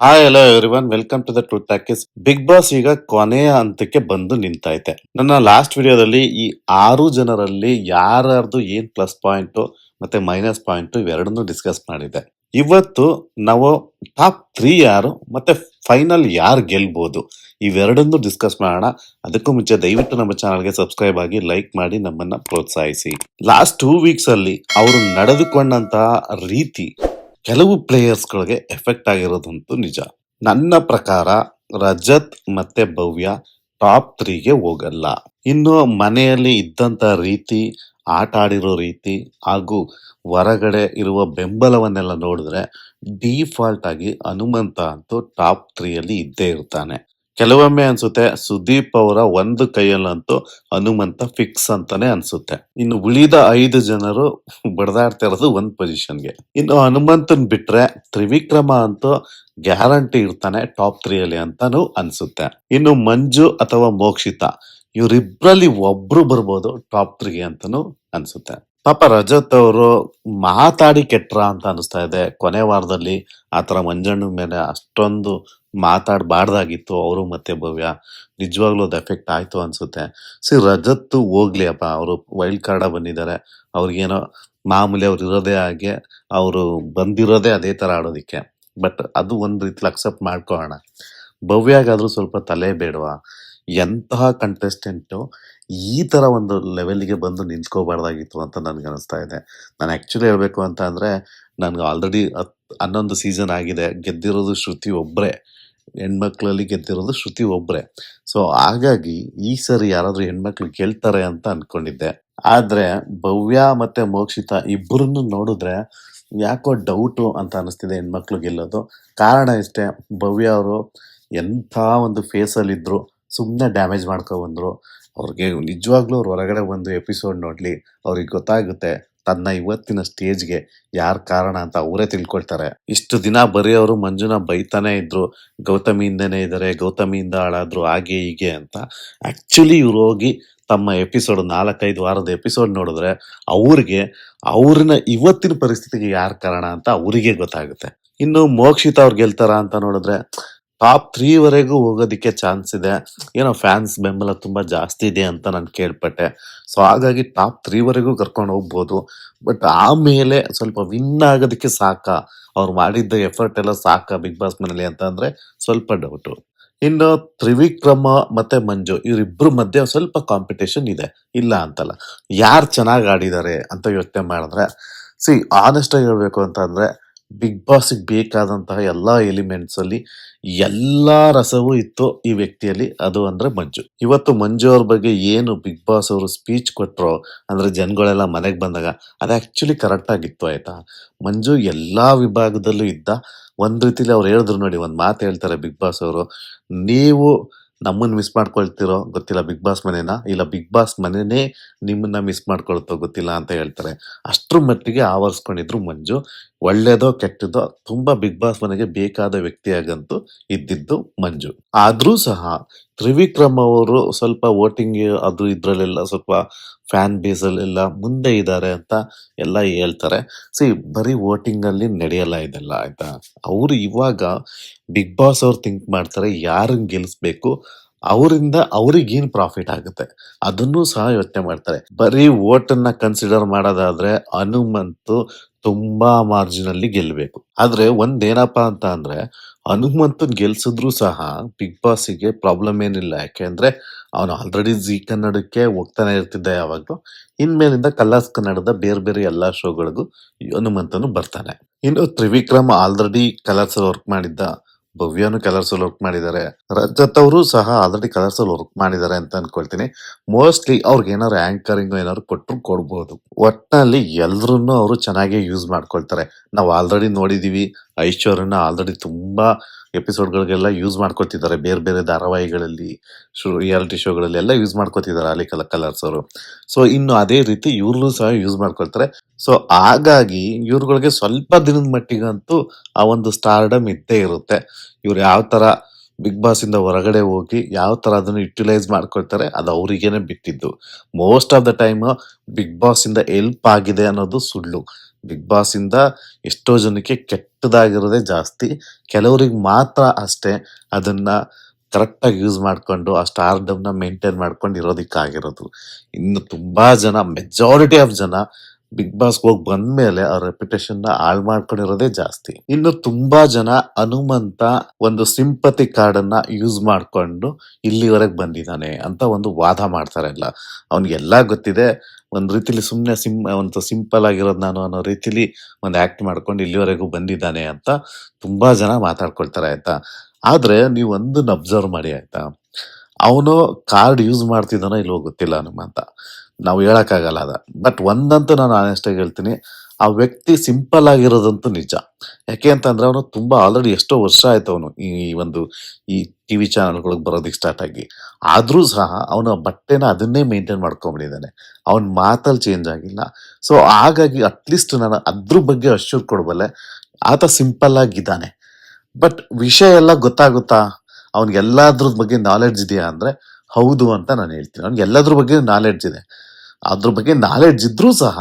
Hi hello everyone welcome to the truth package Bigg Boss ಈಗ ಕೊನೆಯ ಹಂತಕ್ಕೆ ಬಂದು ನಿಂತೈತೆ ನನ್ನ ಲಾಸ್ಟ್ ವಿಡಿಯೋದಲ್ಲಿ ಈ ಆರು ಜನರಲ್ಲಿ ಯಾರ್ಯಾರ್ದು ಏನ್ ಪ್ಲಸ್ ಪಾಯಿಂಟ್ ಮತ್ತೆ ಮೈನಸ್ ಪಾಯಿಂಟ್ ಇವೆರಡನ್ನೂ ಡಿಸ್ಕಸ್ ಮಾಡಿದೆ. ಇವತ್ತು ನಾವು ಟಾಪ್ ತ್ರೀ ಯಾರು ಮತ್ತೆ ಫೈನಲ್ ಯಾರು ಗೆಲ್ಬಹುದು ಇವೆರಡನ್ನು ಡಿಸ್ಕಸ್ ಮಾಡೋಣ. ಅದಕ್ಕೂ ಮುಂಚೆ ದಯವಿಟ್ಟು ನಮ್ಮ ಚಾನಲ್ಗೆ ಸಬ್ಸ್ಕ್ರೈಬ್ ಆಗಿ ಲೈಕ್ ಮಾಡಿ ನಮ್ಮನ್ನ ಪ್ರೋತ್ಸಾಹಿಸಿ. ಲಾಸ್ಟ್ ಟೂ ವೀಕ್ಸ್ ಅಲ್ಲಿ ಅವರು ನಡೆದುಕೊಂಡಂತಹ ರೀತಿ ಕೆಲವು ಪ್ಲೇಯರ್ಸ್ಗಳಿಗೆ ಎಫೆಕ್ಟ್ ಆಗಿರೋದಂತೂ ನಿಜ. ನನ್ನ ಪ್ರಕಾರ ರಜತ್ ಮತ್ತೆ ಭವ್ಯ ಟಾಪ್ ತ್ರೀಗೆ ಹೋಗಲ್ಲ. ಇನ್ನು ಮನೆಯಲ್ಲಿ ಇದ್ದಂತ ರೀತಿ, ಆಟ ಆಡಿರೋ ರೀತಿ ಹಾಗೂ ಹೊರಗಡೆ ಇರುವ ಬೆಂಬಲವನ್ನೆಲ್ಲ ನೋಡಿದ್ರೆ ಡಿಫಾಲ್ಟ್ ಆಗಿ ಹನುಮಂತ ಅಂತೂ ಟಾಪ್ ತ್ರೀಯಲ್ಲಿ ಇದ್ದೇ ಇರ್ತಾನೆ. ಕೆಲವೊಮ್ಮೆ ಅನ್ಸುತ್ತೆ ಸುದೀಪ್ ಅವರ ಒಂದು ಕೈಯಲ್ಲಂತೂ ಹನುಮಂತ ಫಿಕ್ಸ್ ಅಂತಾನೆ ಅನ್ಸುತ್ತೆ. ಇನ್ನು ಉಳಿದ ಐದು ಜನರು ಬಡದಾಡ್ತಾ ಇರೋದು ಒಂದ್ ಪೊಸಿಷನ್ಗೆ ಇನ್ನು ಹನುಮಂತನ್ ಬಿಟ್ರೆ ತ್ರಿವಿಕ್ರಮ ಅಂತೂ ಗ್ಯಾರಂಟಿ ಇರ್ತಾನೆ ಟಾಪ್ ತ್ರೀ ಅಲ್ಲಿ ಅಂತಾನು ಅನ್ಸುತ್ತೆ. ಇನ್ನು ಮಂಜು ಅಥವಾ ಮೋಕ್ಷಿತ ಇವರಿಬ್ರಲ್ಲಿ ಒಬ್ರು ಬರ್ಬೋದು ಟಾಪ್ ತ್ರೀ ಅಂತಾನು ಅನ್ಸುತ್ತೆ. ಪಾಪ ರಜತ್ ಅವರು ಮಾತಾಡಿ ಕೆಟ್ರ ಅಂತ ಅನಿಸ್ತಾ ಇದೆ. ಕೊನೆ ವಾರದಲ್ಲಿ ಆತರ ಮಂಜಣ್ಣ ಮೇಲೆ ಅಷ್ಟೊಂದು ಮಾತಾಡಬಾರ್ದಾಗಿತ್ತು ಅವರು ಮತ್ತೆ ಭವ್ಯ. ನಿಜವಾಗ್ಲೂ ಅದು ಎಫೆಕ್ಟ್ ಆಯಿತು ಅನ್ಸುತ್ತೆ. ಸಿ ರಜತ್ ಹೋಗ್ಲಿ ಅಪ್ಪ, ಅವರು ವೈಲ್ಡ್ ಕಾರ್ಡ ಬಂದಿದ್ದಾರೆ. ಅವ್ರಿಗೇನೋ ಮಾಮೂಲಿ ಅವ್ರು ಇರೋದೇ ಹಾಗೆ, ಅವರು ಬಂದಿರೋದೇ ಅದೇ ತರ ಆಡೋದಿಕ್ಕೆ. ಬಟ್ ಅದು ಒಂದು ರೀತಿಲಿ ಅಕ್ಸೆಪ್ಟ್ ಮಾಡ್ಕೊಳ್ಳೋಣ ಭವ್ಯಾಗಾದರೂ ಸ್ವಲ್ಪ ತಲೆ ಬೇಡವಾ. ಎಂತಹ ಕಂಟೆಸ್ಟೆಂಟು ಈ ತರ ಒಂದು ಲೆವೆಲ್ಗೆ ಬಂದು ನಿಂತ್ಕೋಬಾರ್ದಾಗಿತ್ತು ಅಂತ ನನಗೆ ಅನಿಸ್ತಾ ಇದೆ. ನಾನು ಆಕ್ಚುಲಿ ಹೇಳಬೇಕು ಅಂತ ಅಂದರೆ, ನನ್ಗೆ ಆಲ್ರೆಡಿ ಹನ್ನೊಂದು ಸೀಸನ್ ಆಗಿದೆ, ಗೆದ್ದಿರೋದು ಶ್ರುತಿ ಒಬ್ಬರೇ ಹೆಣ್ಮಕ್ಳಲ್ಲಿ ಗೆದ್ದಿರೋದು ಶ್ರುತಿ ಒಬ್ಬರೇ ಸೊ ಹಾಗಾಗಿ ಈ ಸರಿ ಯಾರಾದರೂ ಹೆಣ್ಮಕ್ಳು ಕೇಳ್ತಾರೆ ಅಂತ ಅಂದ್ಕೊಂಡಿದ್ದೆ ಆದರೆ ಭವ್ಯ ಮತ್ತು ಮೋಕ್ಷಿತ ಇಬ್ಬರನ್ನು ನೋಡಿದ್ರೆ ಯಾಕೋ ಡೌಟು ಅಂತ ಅನಿಸ್ತಿದೆ ಹೆಣ್ಮಕ್ಳು ಗೆಲ್ಲೋದು. ಕಾರಣ ಇಷ್ಟೇ, ಭವ್ಯ ಅವರು ಎಂಥ ಒಂದು ಫೇಸಲ್ಲಿದ್ದರು ಸುಮ್ಮನೆ ಡ್ಯಾಮೇಜ್ ಮಾಡ್ಕೊಬಂದರು ಅವ್ರಿಗೆ ನಿಜವಾಗ್ಲೂ ಅವ್ರು ಹೊರಗಡೆ ಒಂದು ಎಪಿಸೋಡ್ ನೋಡಲಿ, ಅವ್ರಿಗೆ ಗೊತ್ತಾಗುತ್ತೆ. ತನ್ನ ಇವತ್ತಿನ ಸ್ಟೇಜ್ಗೆ ಯಾರ್ ಕಾರಣ ಅಂತ ಅವರೇ ತಿಳ್ಕೊಳ್ತಾರೆ. ಇಷ್ಟು ದಿನ ಬರೀ ಅವರು ಮಂಜುನ ಬೈತಾನೆ ಇದ್ರು, ಗೌತಮಿಯಿಂದನೇ ಇದ್ದಾರೆ ಗೌತಮಿಯಿಂದ ಹಾಳಾದ್ರು, ಹಾಗೆ ಹೀಗೆ ಅಂತ. ಆಕ್ಚುಲಿ ಇವ್ರು ಹೋಗಿ ತಮ್ಮ ಎಪಿಸೋಡ್ ನಾಲ್ಕೈದು ವಾರದ ಎಪಿಸೋಡ್ ನೋಡಿದ್ರೆ ಅವ್ರಿಗೆ, ಅವ್ರನ್ನ ಇವತ್ತಿನ ಪರಿಸ್ಥಿತಿಗೆ ಯಾರ್ ಕಾರಣ ಅಂತ ಅವರಿಗೆ ಗೊತ್ತಾಗುತ್ತೆ. ಇನ್ನು ಮೋಕ್ಷಿತ ಅವ್ರು ಗೆಲ್ತಾರ ಅಂತ ನೋಡಿದ್ರೆ, ಟಾಪ್ ತ್ರೀವರೆಗೂ ವರೆಗೂ ಹೋಗೋದಿಕ್ಕೆ ಚಾನ್ಸ್ ಇದೆ. ಏನೋ ಫ್ಯಾನ್ಸ್ ಬೆಂಬಲ ತುಂಬ ಜಾಸ್ತಿ ಇದೆ ಅಂತ ನಾನು ಕೇಳ್ಪಟ್ಟೆ. ಸೊ ಹಾಗಾಗಿ ಟಾಪ್ ತ್ರೀವರೆಗೂ ಕರ್ಕೊಂಡು ಹೋಗ್ಬೋದು. ಬಟ್ ಆಮೇಲೆ ಸ್ವಲ್ಪ ವಿನ್ ಆಗೋದಕ್ಕೆ ಸಾಕ. ಅವ್ರು ಮಾಡಿದ್ದ ಎಫರ್ಟ್ ಎಲ್ಲ ಸಾಕ ಬಿಗ್ ಬಾಸ್ ಮನೇಲಿ ಅಂತ ಅಂದ್ರೆ ಸ್ವಲ್ಪ ಡೌಟು ಇನ್ನು ತ್ರಿವಿಕ್ರಮ ಮತ್ತೆ ಮಂಜು ಇವರಿಬ್ಬರು ಮಧ್ಯೆ ಸ್ವಲ್ಪ ಕಾಂಪಿಟೇಷನ್ ಇದೆ. ಇಲ್ಲ ಅಂತಲ್ಲ. ಯಾರು ಚೆನ್ನಾಗಿ ಆಡಿದ್ದಾರೆ ಅಂತ ಯೋಚನೆ ಮಾಡಿದ್ರೆ ಸಿ ಆನೆಸ್ಟಾಗಿ ಹೇಳಬೇಕು ಅಂತಂದರೆ ಬಿಗ್ ಬಾಸ್ಗೆ ಬೇಕಾದಂತಹ ಎಲ್ಲಾ ಎಲಿಮೆಂಟ್ಸ್ ಅಲ್ಲಿ ಎಲ್ಲಾ ರಸವೂ ಇತ್ತು ಈ ವ್ಯಕ್ತಿಯಲ್ಲಿ. ಅದು ಅಂದ್ರೆ ಮಂಜು. ಇವತ್ತು ಮಂಜು ಅವ್ರ ಬಗ್ಗೆ ಏನು ಬಿಗ್ ಬಾಸ್ ಅವರು ಸ್ಪೀಚ್ ಕೊಟ್ಟರು ಅಂದ್ರೆ ಜನಗಳೆಲ್ಲ ಮನೆಗೆ ಬಂದಾಗ ಅದು ಆಕ್ಚುಲಿ ಕರೆಕ್ಟ್ ಆಗಿತ್ತು ಆಯ್ತಾ? ಮಂಜು ಎಲ್ಲಾ ವಿಭಾಗದಲ್ಲೂ ಇದ್ದ. ಒಂದ್ ರೀತಿಲಿ ಅವ್ರು ಹೇಳಿದ್ರು ನೋಡಿ, ಒಂದು ಮಾತು ಹೇಳ್ತಾರೆ ಬಿಗ್ ಬಾಸ್ ಅವರು, ನೀವು ನಮ್ಮನ್ನ ಮಿಸ್ ಮಾಡ್ಕೊಳ್ತಿರೋ ಗೊತ್ತಿಲ್ಲ ಬಿಗ್ ಬಾಸ್ ಮನೆನ? ಇಲ್ಲ ಬಿಗ್ ಬಾಸ್ ಮನೆನೇ ನಿಮ್ಮನ್ನ ಮಿಸ್ ಮಾಡ್ಕೊಳ್ತೋ ಗೊತ್ತಿಲ್ಲ ಅಂತ ಹೇಳ್ತಾರೆ. ಅಷ್ಟರ ಮಟ್ಟಿಗೆ ಆವರಿಸ್ಕೊಂಡಿದ್ರು ಮಂಜು. ಒಳ್ಳೇದೋ ಕೆಟ್ಟದೋ ತುಂಬಾ ಬಿಗ್ ಬಾಸ್ ಮನೆಗೆ ಬೇಕಾದ ವ್ಯಕ್ತಿಯಾಗಂತೂ ಇದ್ದಿದ್ದು ಮಂಜು. ಆದರೂ ಸಹ ತ್ರಿವಿಕ್ರಮ್ ಅವರು ಸ್ವಲ್ಪ ವೋಟಿಂಗ್ ಅದು ಇದ್ರಲ್ಲೆಲ್ಲ ಸ್ವಲ್ಪ ಫ್ಯಾನ್ ಬೇಸ್ ಅಲ್ಲೆಲ್ಲ ಮುಂದೆ ಇದ್ದಾರೆ ಅಂತ ಎಲ್ಲ ಹೇಳ್ತಾರೆ. ಸಿ ಬರೀ ವೋಟಿಂಗಲ್ಲಿ ನಡೆಯಲ್ಲ ಇದೆಲ್ಲ, ಆಯ್ತಾ? ಅವರು ಇವಾಗ ಬಿಗ್ ಬಾಸ್ ಅವ್ರು ಥಿಂಕ್ ಮಾಡ್ತಾರೆ, ಯಾರನ್ನ ಗೆಲ್ಲಿಸ್ಬೇಕು ಅವರಿಂದ ಅವ್ರಿಗೇನು ಪ್ರಾಫಿಟ್ ಆಗುತ್ತೆ? ಅದನ್ನು ಸಹ ಯೋಚನೆ ಮಾಡ್ತಾರೆ. ಬರೀ ವೋಟ್ ಅನ್ನ ಕನ್ಸಿಡರ್ ಮಾಡೋದಾದ್ರೆ ಹನುಮಂತು ತುಂಬಾ ಮಾರ್ಜಿನಲ್ಲಿ ಗೆಲ್ಲಬೇಕು ಆದ್ರೆ ಒಂದೇನಪ್ಪ ಅಂತ ಅಂದ್ರೆ ಹನುಮಂತನ್ ಗೆಲ್ಸಿದ್ರು ಸಹ ಬಿಗ್ ಬಾಸಿಗೆ ಪ್ರಾಬ್ಲಮ್ ಏನಿಲ್ಲ. ಯಾಕೆಂದ್ರೆ ಅವನು ಆಲ್ರೆಡಿ ಜಿ ಕನ್ನಡಕ್ಕೆ ಹೋಗ್ತಾನೆ ಇರ್ತಿದ್ದ ಯಾವಾಗಲೂ. ಇನ್ಮೇಲಿಂದ ಕಲರ್ಸ್ ಕನ್ನಡದ ಬೇರೆ ಬೇರೆ ಎಲ್ಲಾ ಶೋಗಳಿಗೂ ಹನುಮಂತನು ಬರ್ತಾನೆ. ಇನ್ನು ತ್ರಿವಿಕ್ರಮ್ ಆಲ್ರೆಡಿ ಕಲರ್ಸ್ ವರ್ಕ್ ಮಾಡಿದ್ದ ಭವ್ಯನು ಕಲರ್ಸ್ ಅಲ್ಲಿ ವರ್ಕ್ ಮಾಡಿದ್ದಾರೆ. ರಜತ್ ಅವರು ಸಹ ಆಲ್ರೆಡಿ ಕಲರ್ಸ್ ಅಲ್ಲಿ ವರ್ಕ್ ಮಾಡಿದ್ದಾರೆ ಅಂತ ಅನ್ಕೊಳ್ತೀನಿ. ಮೋಸ್ಟ್ಲಿ ಅವ್ರಿಗೆ ಏನಾದ್ರು ಆಂಕರಿಂಗ್ ಏನಾದ್ರು ಕೊಟ್ಟರು ಕೊಡ್ಬೋದು. ಒಟ್ನಲ್ಲಿ ಎಲ್ರನ್ನೂ ಅವರು ಚೆನ್ನಾಗಿ ಯೂಸ್ ಮಾಡ್ಕೊಳ್ತಾರೆ. ನಾವು ಆಲ್ರೆಡಿ ನೋಡಿದೀವಿ. ಐಶ್ವರ್ಯನ ಆಲ್ರೆಡಿ ತುಂಬಾ ಎಪಿಸೋಡ್ಗಳಿಗೆಲ್ಲ ಯೂಸ್ ಮಾಡ್ಕೊತಿದ್ದಾರೆ. ಬೇರೆ ಬೇರೆ ಧಾರಾವಾಹಿಗಳಲ್ಲಿ ಶೋ ರಿಯಾಲಿಟಿ ಶೋಗಳಲ್ಲಿ ಎಲ್ಲ ಯೂಸ್ ಮಾಡ್ಕೊತಿದ್ದಾರೆ ಅಲ್ಲಿ ಕಲ, ಕಲರ್ಸ್ ಅವರು. ಸೊ, ಇನ್ನು ಅದೇ ರೀತಿ ಇವ್ರಲ್ಲೂ ಸಹ ಯೂಸ್ ಮಾಡ್ಕೊಳ್ತಾರೆ. ಸೊ, ಹಾಗಾಗಿ ಇವ್ರುಗಳಿಗೆ ಸ್ವಲ್ಪ ದಿನದ ಮಟ್ಟಿಗಂತೂ ಆ ಒಂದು ಸ್ಟಾರ್ಡಮ್ ಇದ್ದೇ ಇರುತ್ತೆ. ಇವ್ರು ಯಾವ ಥರ ಬಿಗ್ ಬಾಸ್ ಇಂದ ಹೊರಗಡೆ ಹೋಗಿ ಯಾವ ಥರ ಅದನ್ನು ಯುಟಿಲೈಸ್ ಮಾಡ್ಕೊಳ್ತಾರೆ, ಅದು ಅವರಿಗೇನೆ ಬಿಟ್ಟಿದ್ದು. Most of the time Bigg Boss ಇಂದ ಹೆಲ್ಪ್ ಆಗಿದೆ ಅನ್ನೋದು ಸುಳ್ಳು. ಬಿಗ್ ಬಾಸಿಂದ ಎಷ್ಟೋ ಜನಕ್ಕೆ ಕೆಟ್ಟದಾಗಿರೋದೇ ಜಾಸ್ತಿ. ಕೆಲವರಿಗೆ ಮಾತ್ರ ಅಷ್ಟೇ ಅದನ್ನ ಕರೆಕ್ಟಾಗಿ ಯೂಸ್ ಮಾಡ್ಕೊಂಡು ಆ ಸ್ಟಾರ್ಡಮ್ನ ಮೇಂಟೈನ್ ಮಾಡ್ಕೊಂಡು ಇರೋದಕ್ಕಾಗಿರೋದು. ಇನ್ನು ತುಂಬಾ ಜನ ಮೆಜಾರಿಟಿ ಆಫ್ ಜನ ಬಿಗ್ ಬಾಸ್ಗೆ ಹೋಗಿ ಬಂದ್ಮೇಲೆ ಅವ್ರ ರೆಪ್ಯುಟೇಷನ್ ಹಾಳು ಮಾಡ್ಕೊಂಡಿರೋದೇ ಜಾಸ್ತಿ. ಇನ್ನು ತುಂಬಾ ಜನ ಹನುಮಂತ ಒಂದು ಸಿಂಪತಿ ಕಾರ್ಡ್ ಅನ್ನ ಯೂಸ್ ಮಾಡ್ಕೊಂಡು ಇಲ್ಲಿವರೆಗೆ ಬಂದಿದ್ದಾನೆ ಅಂತ ಒಂದು ವಾದ ಮಾಡ್ತಾರೆ ಎಲ್ಲ. ಅವ್ನಿಗೆಲ್ಲ ಗೊತ್ತಿದೆ, ಒಂದ್ ರೀತಿಲಿ ಸುಮ್ಮನೆ ಸಿಂ, ಒಂದು ಸಿಂಪಲ್ ಆಗಿರೋದು ನಾನು ಅನ್ನೋ ರೀತಿಲಿ ಒಂದು ಆಕ್ಟ್ ಮಾಡ್ಕೊಂಡು ಇಲ್ಲಿವರೆಗೂ ಬಂದಿದ್ದಾನೆ ಅಂತ ತುಂಬಾ ಜನ ಮಾತಾಡ್ಕೊಳ್ತಾರೆ ಆಯ್ತಾ? ಆದ್ರೆ ನೀವು ಒಂದನ್ನ ಅಬ್ಸರ್ವ್ ಮಾಡಿ ಆಯ್ತಾ? ಅವನು ಕಾರ್ಡ್ ಯೂಸ್ ಮಾಡ್ತಿದ್ದಾನೋ ಇಲ್ವೋ ಗೊತ್ತಿಲ್ಲ ಹನುಮಂತ. ನಾವು ಹೇಳೋಕ್ಕಾಗಲ್ಲ ಅದ. ಬಟ್ ಒಂದಂತೂ ನಾನು ಆನೆಸ್ಟ್ ಆಗಿ ಹೇಳ್ತೀನಿ, ಆ ವ್ಯಕ್ತಿ ಸಿಂಪಲ್ ಆಗಿರೋದಂತೂ ನಿಜ. ಯಾಕೆ ಅಂತಂದ್ರೆ ಅವನು ತುಂಬಾ ಆಲ್ರೆಡಿ ಎಷ್ಟೋ ವರ್ಷ ಆಯ್ತು ಅವನು ಈ ಒಂದು ಈ ಟಿ ವಿ ಚಾನಲ್ಗಳಿಗೆ ಬರೋದಕ್ಕೆ ಸ್ಟಾರ್ಟ್ ಆಗಿ. ಆದರೂ ಸಹ ಅವನ ಬಟ್ಟೆನ ಅದನ್ನೇ ಮೇಂಟೈನ್ ಮಾಡ್ಕೊಂಡ್ಬಿಟ್ಟಿದ್ದಾನೆ ಅವನ ಮಾತಲ್ಲಿ ಚೇಂಜ್ ಆಗಿಲ್ಲ. ಸೊ ಹಾಗಾಗಿ ಅಟ್ಲೀಸ್ಟ್ ನಾನು ಅದ್ರ ಬಗ್ಗೆ ಅಶ್ಯೂರ್ ಕೊಡಬಲ್ಲೆ, ಆತ ಸಿಂಪಲ್ ಆಗಿದ್ದಾನೆ. ಬಟ್ ವಿಷಯ ಎಲ್ಲ ಗೊತ್ತಾಗುತ್ತಾ? ಅವ್ನಿಗೆ ಎಲ್ಲದ್ರ ಬಗ್ಗೆ ನಾಲೆಡ್ಜ್ ಇದೆಯಾ ಅಂದ್ರೆ, ಹೌದು ಅಂತ ನಾನು ಹೇಳ್ತೀನಿ. ಅವ್ನಿಗೆ ಎಲ್ಲದ್ರ ಬಗ್ಗೆ ನಾಲೆಡ್ಜ್ ಇದೆ. ಅದ್ರ ಬಗ್ಗೆ ನಾಲೆಡ್ಜ್ ಇದ್ರೂ ಸಹ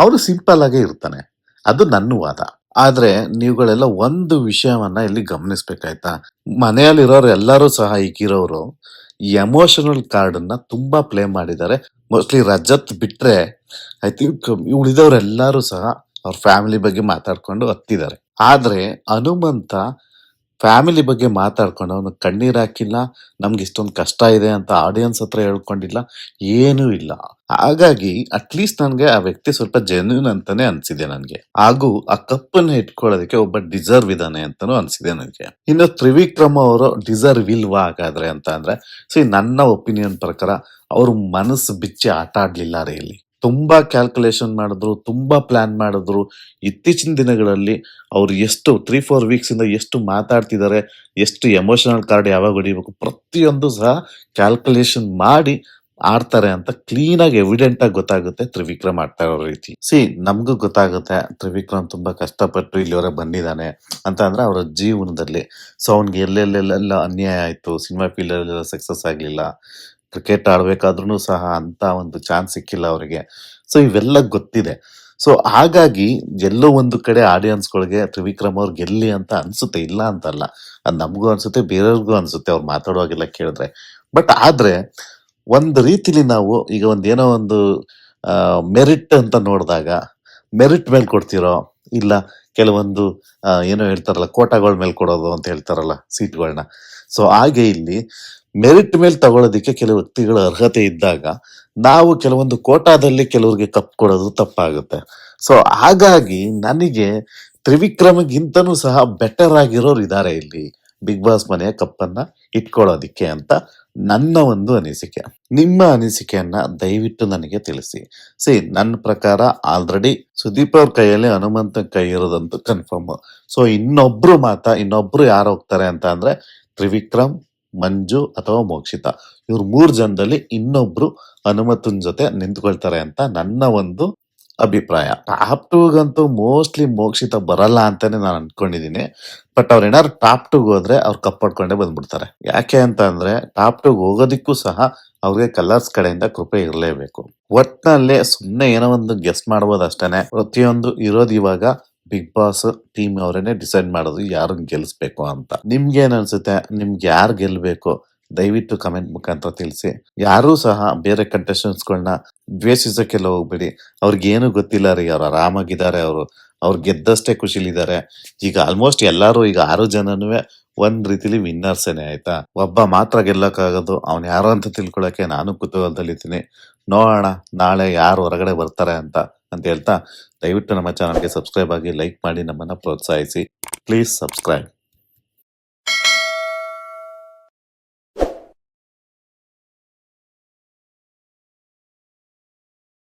ಅವನು ಸಿಂಪಲ್ ಆಗೇ ಇರ್ತಾನೆ. ಅದು ನನ್ನ ವಾದ. ಆದ್ರೆ ನೀವುಗಳೆಲ್ಲ ಒಂದು ವಿಷಯವನ್ನ ಇಲ್ಲಿ ಗಮನಿಸ್ಬೇಕಾಯ್ತಾ? ಮನೆಯಲ್ಲಿರೋರು ಎಲ್ಲರೂ ಸಹ ಈಗಿರೋರು ಎಮೋಷನಲ್ ಕಾರ್ಡ್ ಅನ್ನ ತುಂಬಾ ಪ್ಲೇ ಮಾಡಿದ್ದಾರೆ. ಮೋಸ್ಟ್ಲಿ ರಜತ್ ಬಿಟ್ರೆ ಐ ಥಿಂಕ್ ಉಳಿದವರೆಲ್ಲರೂ ಸಹ ಅವ್ರ ಫ್ಯಾಮಿಲಿ ಬಗ್ಗೆ ಮಾತಾಡ್ಕೊಂಡು ಹತ್ತಿದ್ದಾರೆ. ಆದ್ರೆ ಹನುಮಂತ ಫ್ಯಾಮಿಲಿ ಬಗ್ಗೆ ಮಾತಾಡ್ಕೊಂಡು ಅವನು ಕಣ್ಣೀರು ಹಾಕಿಲ್ಲ, ನಮ್ಗೆ ಇಷ್ಟೊಂದು ಕಷ್ಟ ಇದೆ ಅಂತ ಆಡಿಯನ್ಸ್ ಹತ್ರ ಹೇಳ್ಕೊಂಡಿಲ್ಲ, ಏನೂ ಇಲ್ಲ. ಹಾಗಾಗಿ ಅಟ್ಲೀಸ್ಟ್ ನನಗೆ ಆ ವ್ಯಕ್ತಿ ಸ್ವಲ್ಪ ಜೆನ್ಯೂನ್ ಅಂತಾನೆ ಅನ್ಸಿದೆ ನನಗೆ. ಹಾಗೂ ಆ ಕಪ್ಪನ್ನ ಇಟ್ಕೊಳ್ಳೋದಕ್ಕೆ ಒಬ್ಬ ಡಿಸರ್ವ್ ಇದ್ದಾನೆ ಅಂತಾನು ಅನ್ಸಿದೆ ನನಗೆ. ಇನ್ನು ತ್ರಿವಿಕ್ರಮ ಅವರು ಡಿಸರ್ವ್ ಇಲ್ವಾ ಹಾಗಾದ್ರೆ ಅಂತ ಅಂದ್ರೆ ಸೊ ನನ್ನ ಒಪಿನಿಯನ್ ಪ್ರಕಾರ ಅವ್ರ ಮನಸ್ಸು ಬಿಚ್ಚಿ ಆಟ ಆಡ್ಲಿಲ್ಲ ರೀ ಇಲ್ಲಿ ತುಂಬಾ ಕ್ಯಾಲ್ಕುಲೇಷನ್ ಮಾಡಿದ್ರು, ತುಂಬಾ ಪ್ಲಾನ್ ಮಾಡಿದ್ರು. ಇತ್ತೀಚಿನ ದಿನಗಳಲ್ಲಿ ಅವ್ರು ಎಷ್ಟು ತ್ರೀ ಫೋರ್ ವೀಕ್ಸ್ ಇಂದ ಎಷ್ಟು ಮಾತಾಡ್ತಿದ್ದಾರೆ, ಎಷ್ಟು ಎಮೋಷನಲ್ ಕಾರ್ಡ್ ಯಾವಾಗ ಹೊಡಿಬೇಕು ಪ್ರತಿಯೊಂದು ಸಹ ಕ್ಯಾಲ್ಕುಲೇಷನ್ ಮಾಡಿ ಆಡ್ತಾರೆ ಅಂತ ಕ್ಲೀನ್ ಆಗಿ ಎವಿಡೆಂಟ್ ಆಗಿ ಗೊತ್ತಾಗುತ್ತೆ ತ್ರಿವಿಕ್ರಮ್ ಆಡ್ತಾ ಇರೋ ರೀತಿ. ಸಿ ನಮಗೂ ಗೊತ್ತಾಗುತ್ತೆ ತ್ರಿವಿಕ್ರಮ್ ತುಂಬಾ ಕಷ್ಟಪಟ್ಟು ಇಲ್ಲಿವರೆಗೆ ಬಂದಿದ್ದಾನೆ ಅಂತ ಅಂದ್ರೆ ಅವರ ಜೀವನದಲ್ಲಿ. ಸೊ ಅವ್ನಿಗೆ ಎಲ್ಲೆಲ್ಲೆಲ್ಲ ಅನ್ಯಾಯ ಆಯ್ತು ಸಿನಿಮಾ ಫೀಲ್ಡ್ ಅಲ್ಲೆಲ್ಲ ಸಕ್ಸಸ್ ಆಗ್ಲಿಲ್ಲ. ಕ್ರಿಕೆಟ್ ಆಡಬೇಕಾದ್ರೂ ಸಹ ಅಂತ ಒಂದು ಚಾನ್ಸ್ ಸಿಕ್ಕಿಲ್ಲ ಅವರಿಗೆ. ಸೊ ಇವೆಲ್ಲ ಗೊತ್ತಿದೆ. ಸೊ ಹಾಗಾಗಿ ಎಲ್ಲೋ ಒಂದು ಕಡೆ ಆಡಿಯನ್ಸ್ಗಳಿಗೆ ತ್ರಿವಿಕ್ರಮ್ ಅವ್ರು ಗೆಲ್ಲಿ ಅಂತ ಅನ್ಸುತ್ತೆ, ಇಲ್ಲ ಅಂತಲ್ಲ. ಅದು ನಮಗೂ ಅನ್ಸುತ್ತೆ, ಬೇರೆಯವ್ರಿಗೂ ಅನ್ಸುತ್ತೆ ಅವ್ರು ಮಾತಾಡುವಾಗೆಲ್ಲ ಕೇಳಿದ್ರೆ. ಬಟ್ ಆದ್ರೆ ಒಂದು ರೀತಿಲಿ ನಾವು ಈಗ ಒಂದು ಏನೋ ಒಂದು ಮೆರಿಟ್ ಅಂತ ನೋಡಿದಾಗ ಮೆರಿಟ್ ಮೇಲೆ ಕೊಡ್ತಿರೋ, ಇಲ್ಲ ಕೆಲವೊಂದು ಏನೋ ಹೇಳ್ತಾರಲ್ಲ, ಕೋಟಾಗಳ ಮೇಲೆ ಕೊಡೋದು ಅಂತ ಹೇಳ್ತಾರಲ್ಲ ಸೀಟ್ಗಳನ್ನ ಸೊ ಹಾಗೆ ಇಲ್ಲಿ ಮೆರಿಟ್ ಮೇಲೆ ತಗೊಳ್ಳೋದಕ್ಕೆ ಕೆಲವು ವ್ಯಕ್ತಿಗಳ ಅರ್ಹತೆ ಇದ್ದಾಗ ನಾವು ಕೆಲವೊಂದು ಕೋಟಾದಲ್ಲಿ ಕೆಲವರಿಗೆ ಕಪ್ ಕೊಡೋದು ತಪ್ಪಾಗುತ್ತೆ. ಸೊ ಹಾಗಾಗಿ ನನಗೆ ತ್ರಿವಿಕ್ರಮಗಿಂತನೂ ಸಹ ಬೆಟರ್ ಆಗಿರೋರು ಇದ್ದಾರೆ ಇಲ್ಲಿ. ಬಿಗ್ ಬಾಸ್ ಮನೆಯ ಕಪ್ಪನ್ನ ಇಟ್ಕೊಳ್ಳೋದಿಕ್ಕೆ ಅಂತ ನನ್ನ ಒಂದು ಅನಿಸಿಕೆ. ನಿಮ್ಮ ಅನಿಸಿಕೆಯನ್ನ ದಯವಿಟ್ಟು ನನಗೆ ತಿಳಿಸಿ. ಸಿ ನನ್ನ ಪ್ರಕಾರ ಆಲ್ರೆಡಿ ಸುದೀಪ್ ಅವ್ರ ಕೈಯಲ್ಲಿ ಹನುಮಂತನ ಕೈ ಇರೋದಂತೂ ಕನ್ಫರ್ಮ್ ಸೊ ಇನ್ನೊಬ್ರು ಮಾತ ಇನ್ನೊಬ್ರು ಯಾರು ಹೋಗ್ತಾರೆ ಅಂತ ಅಂದ್ರೆ ತ್ರಿವಿಕ್ರಮ್ ಮಂಜು ಅಥವಾ ಮೋಕ್ಷಿತ. ಇವ್ರು ಮೂರು ಜನದಲ್ಲಿ ಇನ್ನೊಬ್ರು ಹನುಮತನ್ ಜೊತೆ ನಿಂತ್ಕೊಳ್ತಾರೆ ಅಂತ ನನ್ನ ಒಂದು ಅಭಿಪ್ರಾಯ. ಟಾಪ್ ಟೂಗಂತೂ ಮೋಸ್ಟ್ಲಿ ಮೋಕ್ಷಿತ ಬರಲ್ಲ ಅಂತಾನೆ ನಾನು ಅನ್ಕೊಂಡಿದ್ದೀನಿ ಬಟ್ ಅವ್ರು ಏನಾದ್ರು ಟಾಪ್ ಟೂಗ್ ಹೋದ್ರೆ ಅವ್ರು ಕಪ್ಪಡ್ಕೊಂಡೇ ಬಂದ್ಬಿಡ್ತಾರೆ. ಯಾಕೆ ಅಂತ ಅಂದ್ರೆ ಟಾಪ್ ಟೂಗ್ ಹೋಗೋದಿಕ್ಕೂ ಸಹ ಅವ್ರಿಗೆ ಕಲರ್ಸ್ ಕಡೆಯಿಂದ ಕೃಪೆ ಇರಲೇಬೇಕು. ಒಟ್ನಲ್ಲಿ ಸುಮ್ಮನೆ ಏನೋ ಒಂದು ಗೆಸ್ ಮಾಡ್ಬೋದು ಅಷ್ಟೇನೆ. ಪ್ರತಿಯೊಂದು ಇರೋದು ಇವಾಗ ಬಿಗ್ ಬಾಸ್ ಟೀಮ್ ಅವರೇನೆ ಡಿಸೈಡ್ ಮಾಡೋದು ಯಾರನ್ನ ಗೆಲ್ಲಿಸ್ಬೇಕು ಅಂತ. ನಿಮ್ಗೆ ಏನ್ ಅನ್ಸುತ್ತೆ? ನಿಮ್ಗೆ ಯಾರು ಗೆಲ್ಬೇಕು? ದಯವಿಟ್ಟು ಕಮೆಂಟ್ ಮುಖಾಂತರ ತಿಳಿಸಿ. ಯಾರೂ ಸಹ ಬೇರೆ ಕಂಟೆಸ್ಟೆಂಟ್ಸ್ಗಳನ್ನ ದ್ವೇಷಿಸಕ್ಕೆಲ್ಲ ಹೋಗ್ಬೇಡಿ. ಅವ್ರಿಗೇನು ಗೊತ್ತಿಲ್ಲ ರೀ, ಅವ್ರು ಆರಾಮಾಗಿದ್ದಾರೆ, ಅವರು, ಅವ್ರು ಗೆದ್ದಷ್ಟೇ ಖುಷಿಲಿದ್ದಾರೆ. ಈಗ ಆಲ್ಮೋಸ್ಟ್ ಎಲ್ಲರೂ ಈಗ ಆರು ಜನನು ಒಂದ್ ರೀತಿಲಿ ವಿನ್ನರ್ಸೇನೆ ಆಯ್ತಾ? ಒಬ್ಬ ಮಾತ್ರ ಗೆಲ್ಲಕ್ಕಾಗೋದು, ಅವ್ನ್ ಯಾರು ಅಂತ ತಿಳ್ಕೊಳಕ್ಕೆ ನಾನು ಕುತೂಹಲದಲ್ಲಿದ್ದೀನಿ ನೋಡೋಣ, ನಾಳೆ ಯಾರು ಹೊರಗಡೆ ಬರ್ತಾರೆ ಅಂತ ಅಂತ ಹೇಳ್ತಾ, ದಯವಿಟ್ಟು ನಮ್ಮ ಚಾನಲ್ಗೆ ಸಬ್ಸ್ಕ್ರೈಬ್ ಆಗಿ ಲೈಕ್ ಮಾಡಿ, ನಮ್ಮನ್ನ ಪ್ರೋತ್ಸಾಹಿಸಿ. Please subscribe